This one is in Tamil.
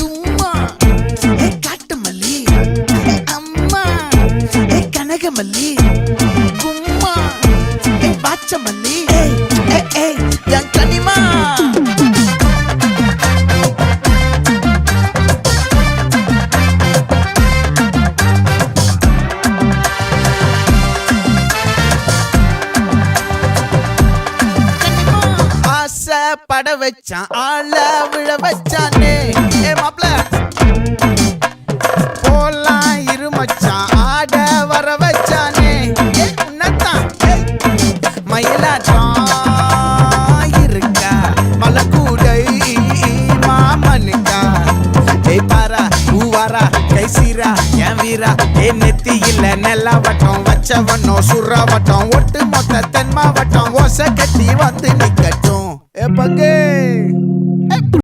தும்மா. ஏ காட்டுமல்லி. ஏ அம்மா. ஏ கனகமல்லி. கும்மா. ஏ பாச்சமல்லி. ஏய் ஏய் ஏய் என் கனிமா. பட வச்சான் ஆள விழ வச்சானே. வாரா கை சீரா என் வீரா என் நெத்தியில் இல்ல நெல்லா வட்டம் வச்சவனோ சுறா வட்டம் ஒட்டு மொத்த தென் மாவட்டம் ஓசை கட்டி வந்து நிக்கட்டும். எப்பங்கே